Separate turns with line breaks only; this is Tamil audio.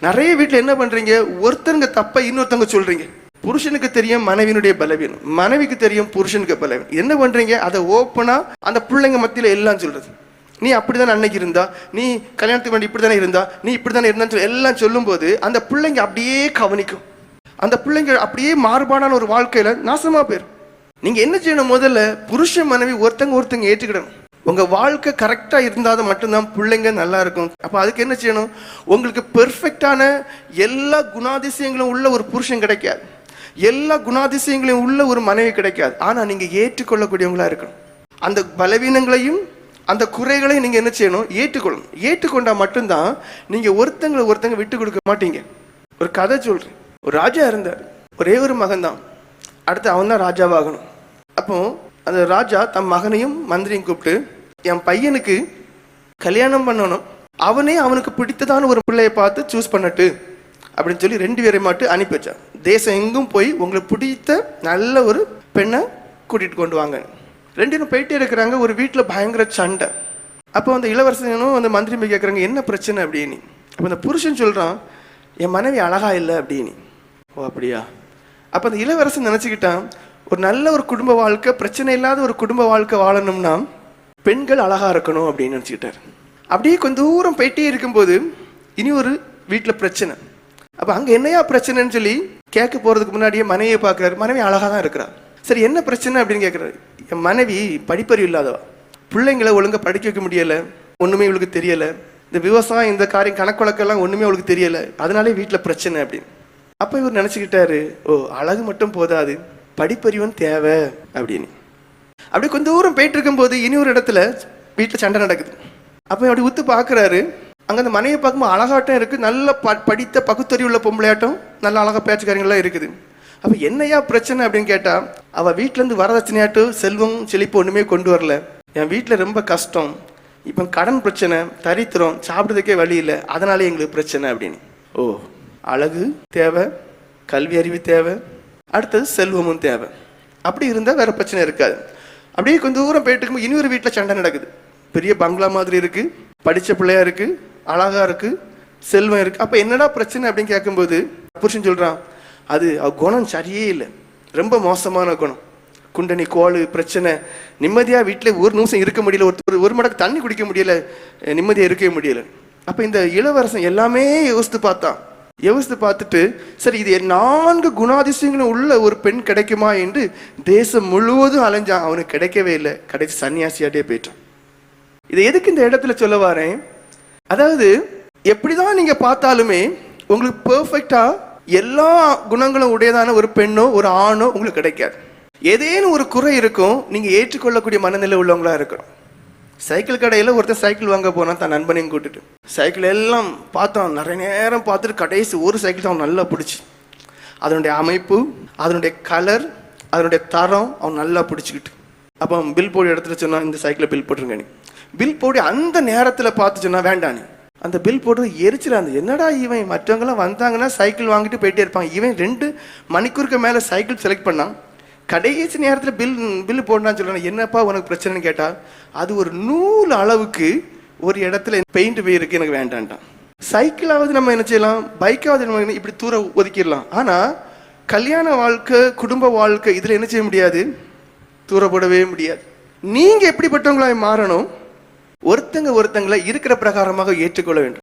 நிறைய வீட்டில் என்ன பண்றீங்க? ஒருத்தருங்க தப்ப இன்னொருத்தவங்க சொல்றீங்க. புருஷனுக்கு தெரியும் மனைவியினுடைய பலவீனம். மனைவிக்கு தெரியும் புருஷனுக்கு பலவீனம். என்ன பண்றீங்க? அதை ஓப்பனா அந்த பிள்ளைங்க மத்தியில எல்லாம் சொல்றது. நீ அப்படிதான் அன்னைக்கு இருந்தா நீ கல்யாணத்துக்கு வேண்டி இப்படி தானே இருந்தா நீ இப்படி தானே இருந்தான்னு சொல்லி எல்லாம் சொல்லும்போது அந்த பிள்ளைங்க அப்படியே கவனிக்கும். அந்த பிள்ளைங்க அப்படியே மாறுபாடான ஒரு வாழ்க்கையில நாசமா போயிரும். நீங்க என்ன செய்யணும்? முதல்ல புருஷன் மனைவி ஒருத்தங்க ஒருத்தங்க ஏற்றுக்கிடணும் உங்க வாழ்க்கை கரெக்டா இருந்தால் மட்டும்தான் பிள்ளைங்க நல்லா இருக்கும். அப்ப அதுக்கு என்ன செய்யணும்? உங்களுக்கு பெர்ஃபெக்டான எல்லா குணாதிசயங்களும் உள்ள ஒரு புருஷன் கிடைக்காது. எல்லா குணாதிசயங்களையும் உள்ள ஒரு மனைவி கிடைக்காது. ஆனா நீங்க ஏற்றுக்கொள்ளக்கூடியவங்களா இருக்கணும். அந்த பலவீனங்களையும் அந்த குறைகளையும் நீங்க என்ன செய்யணும்? ஏற்றுக்கொள்ளணும். ஏற்றுக்கொண்டா மட்டும்தான் நீங்க ஒருத்தங்களை ஒருத்தங்க விட்டு கொடுக்க மாட்டீங்க. ஒரு கதை சொல்றேன். ஒரு ராஜா இருந்தார். ஒரே ஒரு மகன் தான் அடுத்து அவன் தான் ராஜாவாகணும். அப்போ அந்த ராஜா தம் மகனையும் மந்திரியும் கூப்பிட்டு என் பையனுக்கு கல்யாணம் பண்ணணும். அவனே அவனுக்கு பிடித்ததான ஒரு பிள்ளையை பார்த்து சூஸ் பண்ணட்டு அப்படின்னு சொல்லி ரெண்டு பேரை மட்டும் அனுப்பி வச்சான். தேசம் எங்கும் போய் உங்களுக்கு பிடித்த நல்ல ஒரு பெண்ணை கூட்டிகிட்டு கொண்டு வாங்க. ரெண்டு பேரும் போயிட்டே இருக்கிறாங்க ஒரு வீட்டில் பயங்கர சண்டை. அப்போ அந்த இளவரசனும் அந்த மந்திரி போய் கேட்குறாங்க என்ன பிரச்சனை? அப்படின்னு. அப்போ அந்த புருஷன் சொல்கிறான் என் மனைவி அழகா இல்லை அப்படின்னு. ஓ அப்படியா? அப்போ அந்த இளவரசன் நினச்சிக்கிட்டான் ஒரு நல்ல ஒரு குடும்ப வாழ்க்கை பிரச்சனை இல்லாத ஒரு குடும்ப வாழ்க்கை வாழணும்னா பெண்கள் அழகாக இருக்கணும் அப்படின்னு நினச்சிக்கிட்டாரு. அப்படியே கொஞ்சம் தூரம் போயிட்டே இருக்கும்போது இனி ஒரு வீட்டில் பிரச்சனை. அப்போ அங்கே என்னையா பிரச்சனைன்னு சொல்லி கேட்க போகிறதுக்கு முன்னாடியே மனைவியை பார்க்குறாரு. மனைவி அழகாக தான் இருக்கிறா. சரி என்ன பிரச்சனை அப்படின்னு கேட்குறாரு. என் மனைவி படிப்பறிவு இல்லாதவா. பிள்ளைங்களை ஒழுங்காக படிக்க வைக்க முடியலை. ஒன்றுமே இவளுக்கு தெரியலை. இந்த விவசாயம் இந்த காரியம் கணக்குழக்கெல்லாம் ஒன்றுமே அவளுக்கு தெரியலை. அதனாலே வீட்டில் பிரச்சனை அப்படின்னு. அப்போ இவர் நினச்சிக்கிட்டாரு ஓ அழகு மட்டும் போதாது. படிப்பறிவும் தேவை. அப்படின்னு. அப்படியே கொஞ்சம் தூரம் போயிட்டு இருக்கும்போது இனி ஒரு இடத்துல வீட்டில் சண்டை நடக்குது. அப்போ அப்படி உத்து பார்க்குறாரு அங்கே அந்த மனையை பார்க்கும்போது அழகாட்டம் இருக்குது நல்ல ப படித்த பகுத்தறிவுள்ள பொம்பளையாட்டம். நல்ல அழகாக பேச்சுக்காரங்களாம் இருக்குது. அப்போ என்னையா பிரச்சனை அப்படின்னு கேட்டால் அவள் வீட்டிலேருந்து வரதட்சணையாட்டும் செல்வம் செழிப்பு ஒன்றுமே கொண்டு வரல. என் வீட்டில் ரொம்ப கஷ்டம். இப்போ கடன் பிரச்சனை தரித்திரம் சாப்பிட்றதுக்கே வழி இல்லை. அதனாலே எங்களுக்கு பிரச்சனை அப்படின்னு. ஓ அழகு தேவை கல்வி அறிவு தேவை. அடுத்தது செல்வமும் தேவை. அப்படி இருந்தால் வேறு பிரச்சனை இருக்காது. அப்படியே கொஞ்சம் தூரம் போயிட்டு இருக்கும்போது இனி ஒரு வீட்டில் சண்டை நடக்குது. பெரிய பங்களா மாதிரி இருக்கு படித்த பிள்ளையா இருக்கு அழகா இருக்கு செல்வம் இருக்கு. அப்போ என்னடா பிரச்சனை அப்படின்னு கேட்கும்போது புருஷன் சொல்றான் அது அவ குணம் சரியே இல்லை. ரொம்ப மோசமான குணம். குண்டனி கோளு பிரச்சனை. நிம்மதியாக வீட்டில் ஒரு நிமிஷம் இருக்க முடியல. ஒரு ஒரு மடக்கு தண்ணி குடிக்க முடியல. நிம்மதியாக இருக்கவே முடியல. அப்போ இந்த இளவரசன் எல்லாமே யோசித்து பார்த்தான். யோசித்து பார்த்துட்டு சரி இது நான்கு குணாதிசயங்களும் உள்ள ஒரு பெண் கிடைக்குமா? என்று தேசம் முழுவதும் அலைஞ்சான் அவனுக்கு கிடைக்கவே இல்லை. கடைசி சன்னியாசியாட்டே போயிட்டான். இதை எதுக்கு இந்த இடத்துல சொல்ல வரேன்? அதாவது எப்படிதான் நீங்க பார்த்தாலுமே உங்களுக்கு பெர்ஃபெக்டா எல்லா குணங்களும் உடையதான ஒரு பெண்ணோ ஒரு ஆணோ உங்களுக்கு கிடைக்காது. ஏதேனும் ஒரு குறை இருக்கும் நீங்க ஏற்றுக்கொள்ளக்கூடிய மனநிலை உள்ளவங்களா இருக்கணும். சைக்கிள் கடையில் ஒருத்தன் சைக்கிள் வாங்க போனான் தன் நண்பனையும் கூட்டிட்டு. சைக்கிள் எல்லாம் பார்த்தான் நிறைய நேரம் பார்த்துட்டு கடைசி ஒரு சைக்கிள் தான் அவன் நல்லா பிடிச்சி. அதனுடைய அமைப்பு அதனுடைய கலர் அதனுடைய தரம் அவன் நல்லா பிடிச்சிக்கிட்டு. அப்போ பில் போடி இடத்துல சொன்னான் இந்த சைக்கிளை பில் போட்டுருங்க நீ. பில் போடி அந்த நேரத்தில் பார்த்து சொன்னா வேண்டாம் நீ. அந்த பில் போர்டு எரிச்சிடாது என்னடா இவன்? மற்றவங்களாம் வந்தாங்கன்னா சைக்கிள் வாங்கிட்டு போயிட்டே இருப்பான். இவன் ரெண்டு மணிக்கூருக்கு மேலே சைக்கிள் செலக்ட் பண்ணான். கடைசி நேரத்தில் பில் பில்லு போடணும்னு சொல்லணும் என்னப்பா உனக்கு பிரச்சனைன்னு கேட்டால் அது ஒரு நூல் அளவுக்கு ஒரு இடத்துல பெயிண்ட் போயிருக்கு எனக்கு வேண்டான்ட்டான். சைக்கிளாவது நம்ம என்ன செய்யலாம்? பைக்காவது நம்ம இப்படி தூர ஒதுக்கிடலாம். ஆனால் கல்யாண வாழ்க்கை குடும்ப வாழ்க்கை இதில் என்ன செய்ய முடியாது? தூரப்படவே முடியாது. நீங்கள் எப்படிப்பட்டவங்களாக மாறணும்? ஒருத்தங்க ஒருத்தங்களை இருக்கிற பிரகாரமாக ஏற்றுக்கொள்ள வேண்டும்.